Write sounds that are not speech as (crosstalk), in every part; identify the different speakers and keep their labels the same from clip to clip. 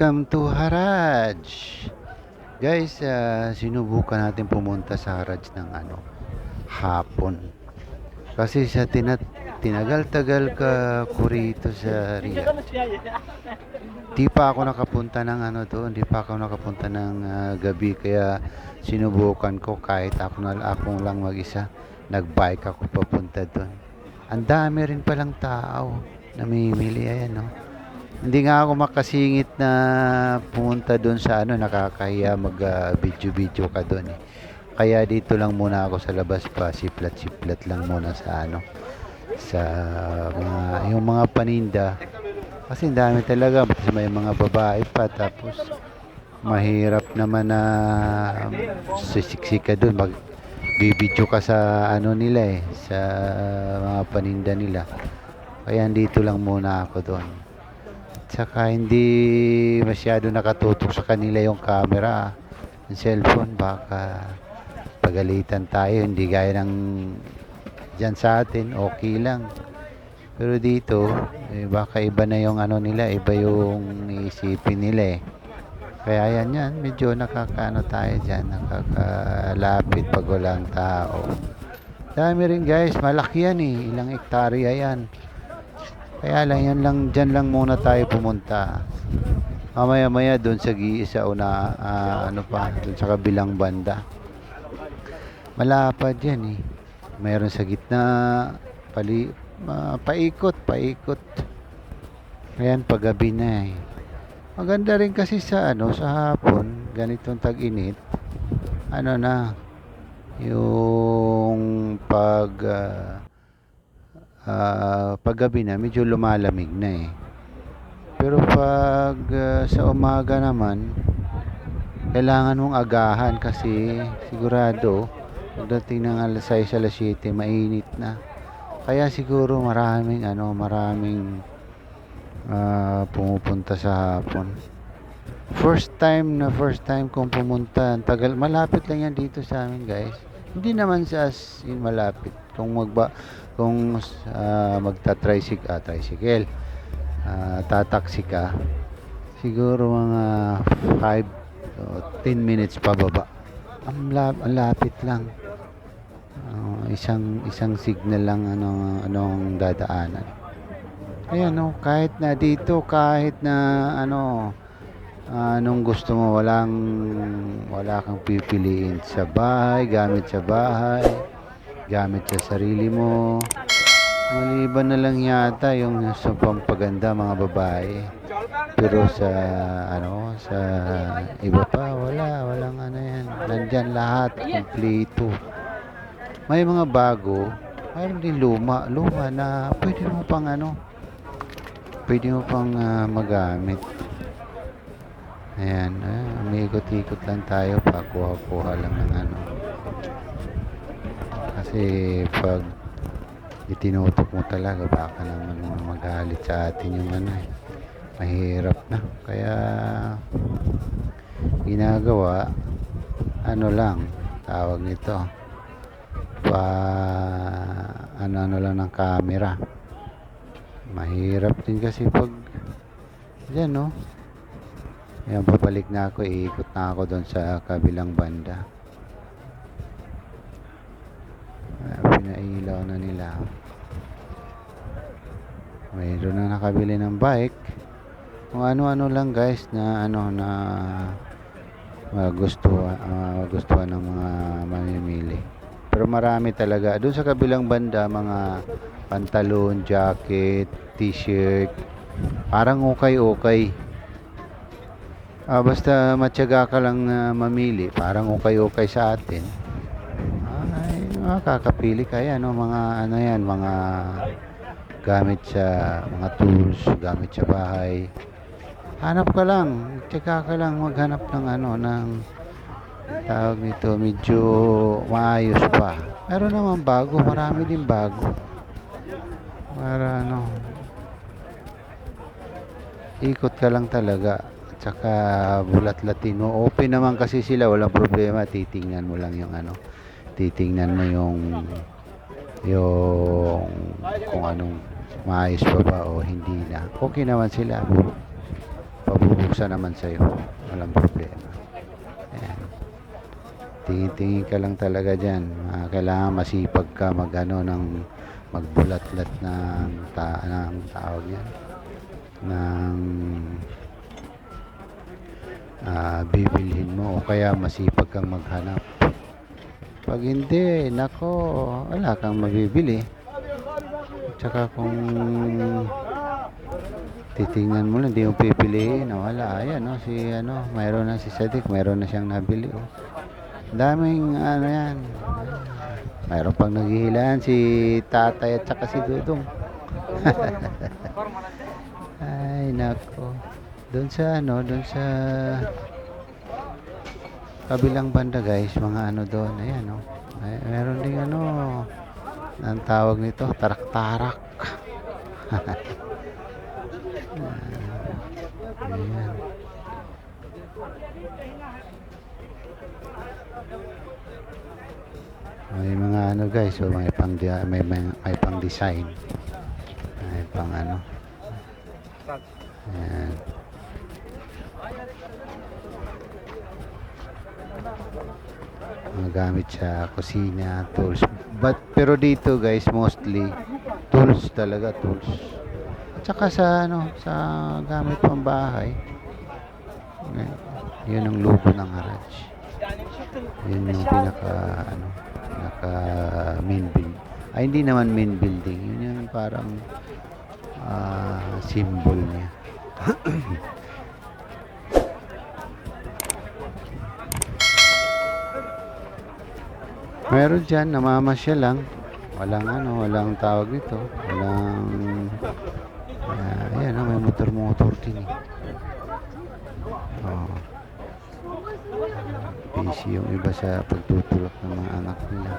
Speaker 1: Welcome to Haraj. Guys, ah, sinubukan natin pumunta sa Haraj ng ano, hapon. Kasi sa tinat tinagal-tagal ka ko rito sa Riyadh. Di pa ako nakapunta ng ano doon, di pa ako nakapunta ng ah, gabi kaya sinubukan ko kahit ako na akong lang mag-isa. Nag-bike ako papunta doon. Ang dami rin palang tao namimili ayan no. Hindi nga ako makasingit na pumunta doon sa ano, nakakahiya mag ah, video-video ka doon eh. Kaya dito lang muna ako sa labas pa, siplat-siplat lang muna sa ano, sa mga, yung mga paninda. Kasi dami talaga, kasi may mga babae pa, tapos mahirap naman na sisiksik ka doon, mag bibidyo ka sa ano nila eh, sa mga paninda nila. Kaya dito lang muna ako doon. Tsaka hindi masyado nakatutok sa kanila yung camera. Yung cellphone, baka pagalitan tayo. Hindi gaya ng dyan sa atin, okay lang. Pero dito, eh, baka iba na yung ano nila, iba yung iisipin nila eh. Kaya yan yan, medyo nakakaano tayo dyan, nakakalapit pag walang tao. Dami rin guys, malaki yan eh, ilang ektarya yan. Kaya lang, yan lang, dyan lang muna tayo pumunta. Mamaya-maya doon sa gi sa una, ah, ano pa, doon sa kabilang banda. Malapad yan eh. Mayroon sa gitna, pali, ma- paikot, paikot. Ayan, paggabi na eh. Maganda rin kasi sa ano, sa hapon, ganitong tag-init. Ano na, yung pag ah, ah, paggabi na medyo lumalamig na eh. Pero pag ah, sa umaga naman, kailangan mong agahan kasi sigurado pagdating ng alas 6 alas 7 mainit na. Kaya siguro maraming ano, maraming ah, pumupunta sa hapon. First time na first time kong pumunta, tagal, malapit lang yan dito sa amin guys. Hindi naman sa as in malapit. Kung magba, kung uh, magta-tricycle, ah, tricycle, ah, tataksi ka, siguro mga 5 o 10 minutes pababa. Ang, lap, ang lapit lang. Ah, isang isang signal lang ano anong dadaanan. Ayan no, kahit na dito, kahit na ano, anong gusto mo, walang, wala kang pipiliin sa bahay, gamit sa bahay, gamit sa sarili mo. Maliban na lang yata yung sa pampaganda mga babae. Pero sa ano, sa iba pa, wala, walang ano yan. Nandyan lahat, kompleto. May mga bago, mayroon din luma, luma na pwede mo pang ano, pwede mo pang ah, magamit. Ayan, ah, umikot-ikot lang tayo pa kuha-kuha lang ng ano. Kasi pag itinutok mo talaga, baka naman magalit sa atin yung ano eh. Mahirap na. Kaya ginagawa, ano lang, tawag nito, pa ano ano lang ng camera. Mahirap din kasi pag Diyan, no? Ayan, babalik na ako. Iikot na ako doon sa kabilang banda. Ayan, pinailaw na nila. Mayroon na nakabili ng bike. Kung ano-ano lang guys na ano na magustuhan, uh, magustuhan ng mga mamimili. Pero marami talaga. Doon sa kabilang banda, mga pantalon, jacket, t-shirt, parang okay-okay. Ah, basta matyaga ka lang na mamili, parang okay-okay sa atin. Ay, makakapili kaya no mga ano yan, mga gamit sa mga tools, gamit sa bahay. Hanap ka lang, tyaga ka lang maghanap ng ano ng tawag nito medyo maayos pa. Meron naman bago, marami din bago. Para ano, ikot ka lang talaga. Tsaka bulat-latin mo. Open naman kasi sila, walang problema. Titingnan mo lang yung ano. Titingnan mo yung yung kung anong maayos pa ba o hindi na. Okay naman sila. pabubuksan naman sa'yo. Walang problema. Ayan. Tingin-tingin ka lang talaga dyan. Ah, kailangan masipag ka mag ano, ng magbulat-lat ng, ta ng tawag yan. Ng ah, bibilhin mo o kaya masipag kang maghanap. Pag hindi, nako, wala kang mabibili. Tsaka kung titingnan mo lang, di mo pipiliin. O, wala, ayan, no, si, ano, mayroon na si Sadik, mayroon na siyang nabili, oh. Daming, ano yan. Mayroon pang naghihilaan si tatay at saka si Dudong. (laughs) Ay, nako. Doon sa, ano, doon sa kabilang banda guys, mga ano doon, ayan, no. May, meron ding ano, ang tawag nito, tarak-tarak. (laughs) Ayan. May mga ano guys, so may pang may, may, may pang design. May pang ano. Ayan. Mga gamit sa kusina, tools. But pero dito guys, mostly tools talaga, tools. At saka sa ano, sa gamit pang bahay. Ayan. Yun ang logo ng garage. Yun yung pinaka ano, pinaka main building. Ay hindi naman main building, yun yung parang ah, symbol niya. Meron dyan, namamasya lang. Walang ano, walang tawag nito. Walang... ah, ayan, oh, may motor-motor din eh. Oh. Busy yung iba sa pagtutulak ng mga anak nila.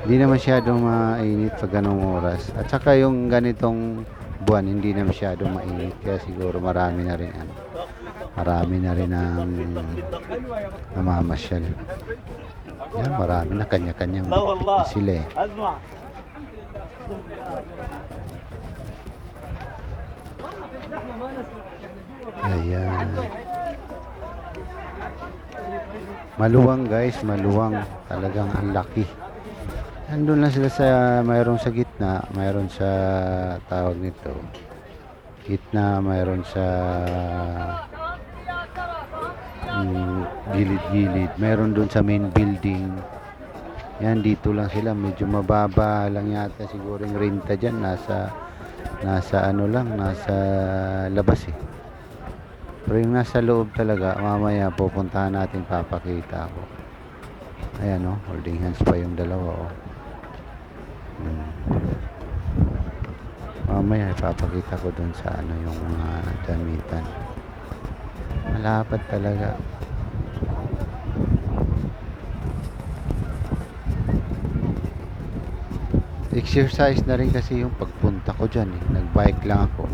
Speaker 1: Hindi na masyadong mainit pag ganong oras. At saka yung ganitong buwan, hindi na masyadong mainit. Kaya siguro marami na rin ano, marami na rin ang namamasyal. Yan marami na kanya-kanyang sila eh. Ayan. Maluwang guys maluwang. Talagang ang laki. Andun lang sila sa mayroon sa gitna mayroon sa tawag nito. Gitna mayroon sa mm, gilid-gilid. Mayroon dun sa main building. Yan, dito lang sila. Medyo mababa lang yata siguro yung renta dyan. Nasa, nasa ano lang, nasa labas eh. Pero yung nasa loob talaga, mamaya pupuntahan natin, papakita ko. Ayan o, holding hands pa yung dalawa o. Hmm. Mamaya ipapakita ko dun sa ano yung mga damitan. Malapad talaga. Exercise na rin kasi yung pagpunta ko dyan eh. Nagbike lang ako.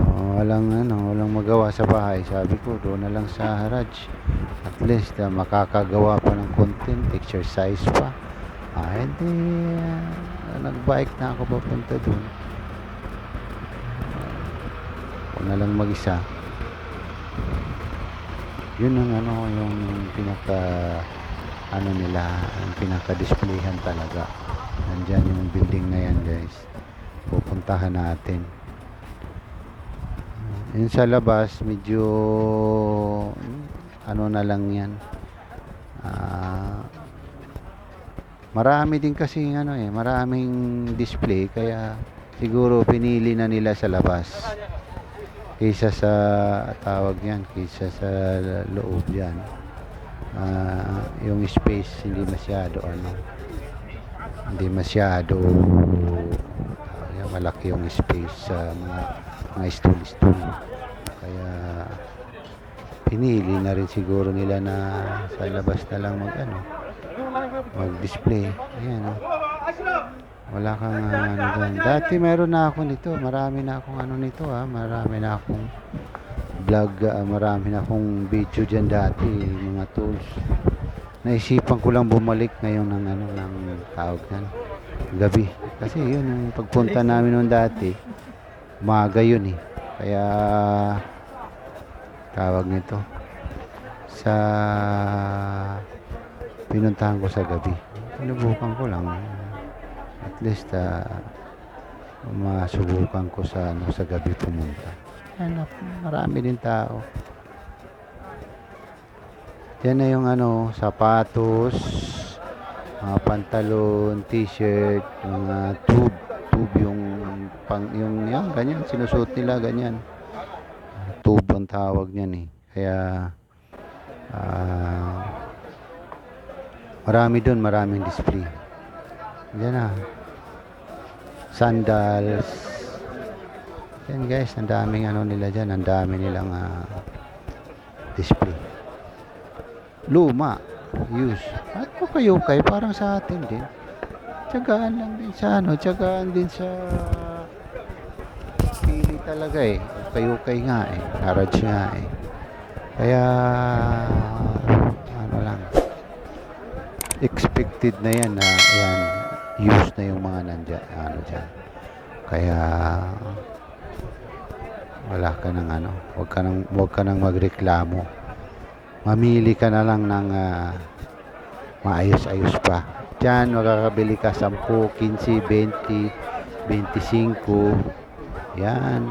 Speaker 1: Ah, walang ano, walang magawa sa bahay. Sabi ko, doon na lang sa garage. At least ah, makakagawa pa ng content, exercise pa. Ah, hindi ah, nagbike na ako papunta doon. Ako na lang mag-isa. Yun ang ano, yung pinaka ano nila, ang pinaka-displayhan talaga. Nandyan yung building na yan, guys. Pupuntahan natin. Yun sa labas, medyo ano na lang yan. Ah, marami din kasi ano eh, maraming display kaya siguro pinili na nila sa labas. Kaysa sa tawag yan, kaysa sa loob yan. Ah, yung space hindi masyado ano hindi masyado yan, malaki yung space sa mga mga stool stool kaya pinili na rin siguro nila na sa labas na lang mag ano mag display ayan oh. Wala kang ah, ano dyan dati meron na ako nito. Marami na akong ano nito ah. Marami na akong vlog ah, marami na akong video dyan dati. Mga tools. Naisipan ko lang bumalik ngayon ng ano ng tawag nan gabi. Kasi yun yung pagpunta namin noon dati umaga yun eh. Kaya tawag nito sa pinuntahan ko sa gabi. Sinubukan ko lang at least ah, masubukan ko sa ano sa gabi pumunta. Ayan, marami din tao. Yan na yung ano, sapatos, mga pantalon, t-shirt, mga tube, tube yung pang yung yan, ganyan, sinusuot nila ganyan. Tube ang tawag niyan eh. Kaya ah, marami doon, maraming display. Yan na. Sandals. Yan guys, ang daming ano nila dyan, ang dami nilang ah, display luma, use. At po kayo kay parang sa atin din. Tiyagaan lang din sa ano, tiyagaan din sa pili talaga eh. Kayo kay nga eh. Garage nga eh. Kaya ano lang expected na yan na yan use na yung mga nandyan ano dyan. Kaya wala ka nang ano, wag ka nang wag ka nang magreklamo mamili ka na lang ng ah, maayos-ayos pa. Diyan, makakabili ka 10, 15, 20, 25. Yan.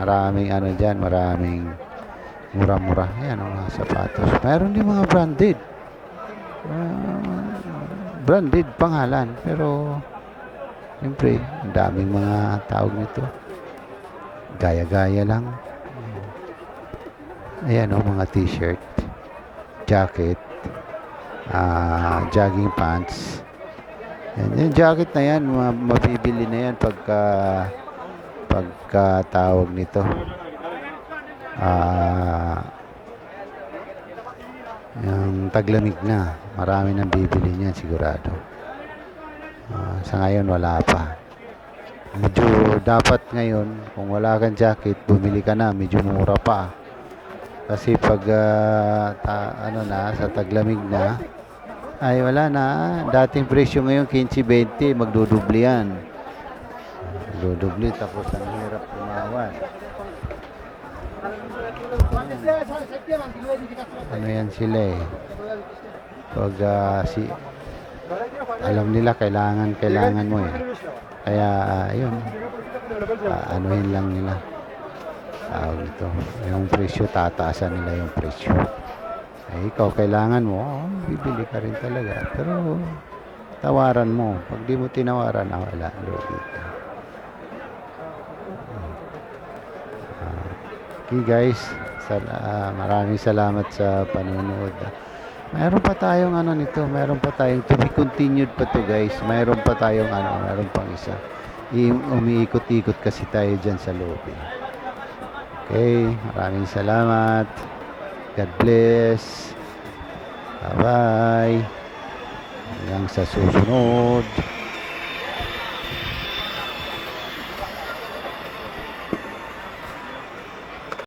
Speaker 1: Maraming ano dyan, maraming mura-mura. Yan, mga sapatos. Mayroon din mga branded. Ah, branded pangalan. Pero, siyempre, ang daming mga tawag nito. Gaya-gaya lang. Ayan o, mga t-shirt, jacket, ah, jogging pants. Yan, yung jacket na yan, ma- mabibili na yan pagka, pagka tawag nito. Ah, yung taglamig na, marami nang bibili niyan sigurado. Ah, sa ngayon wala pa. Medyo dapat ngayon, kung wala kang jacket, bumili ka na, medyo mura pa. Kasi pag ah, ta- ano na sa taglamig na ay wala na. Dating presyo ngayon 15-20, magdudubli yan. Magdudubli tapos ang hirap tumawan. Ano yan sila eh. Pag ah, si alam nila kailangan kailangan mo eh. Kaya ah, yun. Ah, anuhin lang nila tawag ito. Yung presyo, tataasan nila yung presyo. Eh, ikaw, kailangan mo, oh, bibili ka rin talaga. Pero, tawaran mo. Pag di mo tinawaran, ah, wala, lugi ka. Okay guys, sal- ah, maraming salamat sa panonood. Mayroon pa tayong ano nito, mayroon pa tayong to be continued pa to guys. Mayroon pa tayong ano, mayroon pang isa. I- umiikot-ikot kasi tayo dyan sa lobby. Okay, maraming salamat. God bless. Bye-bye. Hanggang sa susunod.